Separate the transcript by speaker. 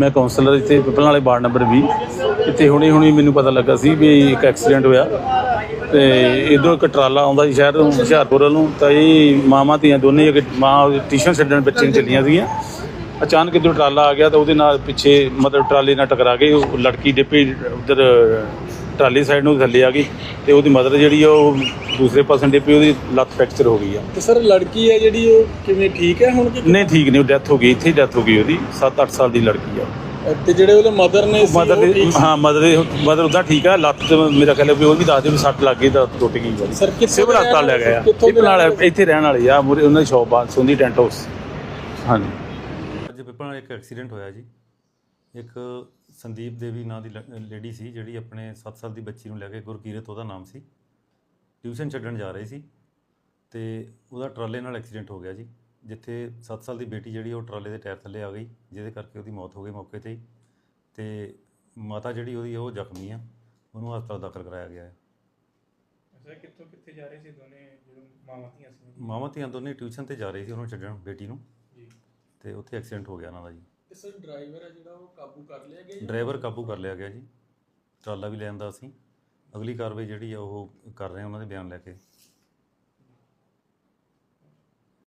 Speaker 1: ਮੈਂ ਕਾਉਂਸਲਰ ਇੱਥੇ ਪਿਪਲਾਂ ਵਾਲੇ ਵਾਰਡ ਨੰਬਰ 20 ਇੱਥੇ ਹੁਣੇ ਹੁਣੇ ਮੈਨੂੰ ਪਤਾ ਲੱਗਾ ਸੀ ਵੀ ਇੱਕ ਐਕਸੀਡੈਂਟ ਹੋਇਆ। ਤੇ ਇਧਰੋਂ ਇੱਕ ਟਰਾਲਾ ਆਉਂਦਾ ਸੀ ਸ਼ਹਿਰ ਤੋਂ, ਹੁਸ਼ਿਆਰਪੁਰ ਵੱਲੋਂ। ਤਾਂ ਇਹ ਮਾਵਾਂ ਧੀਆਂ ਦੋਨੇ ਇੱਕ ਮਾਂ ਟਿਊਸ਼ਨ ਛੱਡਣ ਬੱਚੇ ਨੂੰ ਚੱਲੀਆਂ ਸੀਗੀਆਂ। ਅਚਾਨਕ ਇਧਰੋਂ ਟਰਾਲਾ ਆ ਗਿਆ ਤਾਂ ਉਹਦੇ ਨਾਲ ਪਿੱਛੇ ਮਤਲਬ ਟਰਾਲੇ ਨਾਲ ਟਕਰਾ ਕੇ ਉਹ ਲੜਕੀ ਡਿੱਪੀ ਉਧਰ ਟਰਾਲੀ ਸਾਈਡ ਨੂੰ ਥੱਲੇ ਆ ਗਈ ਤੇ ਉਹਦੀ ਮਦਰ ਜਿਹੜੀ ਆ ਉਹ ਦੂਸਰੇ ਪਾਸੇ ਡਿੱਪੀ ਉਹਦੀ ਲੱਤ ਫ੍ਰੈਕਚਰ ਹੋ ਗਈ ਆ।
Speaker 2: ਤੇ ਸਰ ਲੜਕੀ ਹੈ ਜਿਹੜੀ ਉਹ ਕਿਵੇਂ ਠੀਕ ਹੈ ਹੁਣ ਕਿ
Speaker 1: ਨਹੀਂ ਠੀਕ ਨਹੀਂ ਉਹ ਡੈਥ ਹੋ ਗਈ ਇੱਥੇ ਡੈਥ ਹੋ ਗਈ ਉਹਦੀ 7-8 ਸਾਲ ਦੀ ਲੜਕੀ ਆ।
Speaker 2: ਤੇ ਜਿਹੜੇ ਉਹਦੇ ਮਦਰ ਨੇ ਸੀ,
Speaker 1: ਮਦਰ ਦੇ? ਹਾਂ ਮਦਰ ਦੇ ਮਦਰ ਉਹਦਾ ਠੀਕ ਆ ਲੱਤ ਤੇ ਮੇਰਾ ਖਿਆਲ ਹੈ ਵੀ ਉਹ ਵੀ ਦੱਸਦੇ ਵੀ ਸੱਟ ਲੱਗ ਗਈ ਤਾਂ ਟੁੱਟ ਗਈ ਵਾਲੀ
Speaker 2: ਸਰ, ਕਿੱਥੋਂ
Speaker 1: ਸਿਵਲ
Speaker 2: ਦੇ
Speaker 1: ਹਸਪਤਾਲ ਲੈ ਗਏ ਆ।
Speaker 2: ਦੇ
Speaker 1: ਇਹ ਨਾਲ? ਇੱਥੇ ਰਹਿਣ ਵਾਲੇ ਆ ਮੂਹਰੇ ਉਹਨਾਂ ਦੀ ਸ਼ੌਪ ਆ ਸੁੰਦੀ ਟੈਂਟ ਹਾਊਸ ਹਾਂਜੀ।
Speaker 3: ਅੱਜ ਪਿਪਲਾਂ ਇੱਕ ਐਕਸੀਡੈਂਟ ਹੋਇਆ ਜੀ। ਇੱਕ ਸੰਦੀਪ ਦੇਵੀ ਨਾਂ ਦੀ ਲੇਡੀ ਸੀ ਜਿਹੜੀ ਆਪਣੇ 7 ਸਾਲ ਦੀ ਬੱਚੀ ਨੂੰ ਲੈ ਕੇ ਗੁਰਕੀਰਤ ਉਹਦਾ ਨਾਮ ਸੀ। ਟਿਊਸ਼ਨ ਛੱਡਣ ਜਾ ਰਹੀ ਸੀ ਤੇ ਉਹਦਾ ਟਰਾਲੇ ਨਾਲ ਐਕਸੀਡੈਂਟ ਹੋ ਗਿਆ ਜੀ ਜਿੱਥੇ 7 ਸਾਲ ਦੀ ਬੇਟੀ ਜਿਹੜੀ ਉਹ ਟਰਾਲੇ ਦੇ ਟਾਇਰ ਥੱਲੇ ਆ ਗਈ ਜਿਹਦੇ ਕਰਕੇ ਉਹਦੀ ਮੌਤ ਹੋ ਗਈ ਮੌਕੇ ਤੇ ਹੀ। ਤੇ ਮਾਤਾ ਜਿਹੜੀ ਉਹਦੀ ਉਹ ਜ਼ਖਮੀ ਆ ਉਹਨੂੰ ਹਸਪਤਾਲ ਦਾਖਲ ਕਰਾਇਆ ਗਿਆ ਹੈ।
Speaker 4: ਅੱਛਾ ਕਿੱਥੋਂ ਕਿੱਥੇ ਜਾ ਰਹੇ ਸੀ ਦੋਨੇ ਜਦੋਂ
Speaker 3: ਮਾਵਾਂ ਧੀਆਂ ਦੋਨੇ ਟਿਊਸ਼ਨ ਤੇ ਜਾ ਰਹੀ ਸੀ ਉਹਨੂੰ ਛੱਡਣ ਬੇਟੀ ਨੂੰ।
Speaker 4: ਜੀ।
Speaker 3: ਤੇ ਉੱਥੇ ਐਕਸੀਡੈਂਟ ਹੋ ਗਿਆ ਉਹਨਾਂ ਦਾ ਜੀ।
Speaker 2: ਤੇ ਸਰ ਡਰਾਈਵਰ ਹੈ ਜਿਹੜਾ ਉਹ ਕਾਬੂ ਕਰ ਲਿਆ ਗਿਆ ਜਾਂ-
Speaker 3: ਡਰਾਈਵਰ ਕਾਬੂ ਕਰ ਲਿਆ ਗਿਆ ਜੀ। ਟਰਾਲਾ ਵੀ ਲੈਣ ਦਾ ਅਸੀਂ। ਅਗਲੀ ਕਾਰਵਾਈ ਜਿਹੜੀ ਆ ਉਹ ਕਰ ਰਹੇ ਹਾਂ ਉਹਨਾਂ ਦੇ ਬਿਆਨ ਲੈ ਕੇ।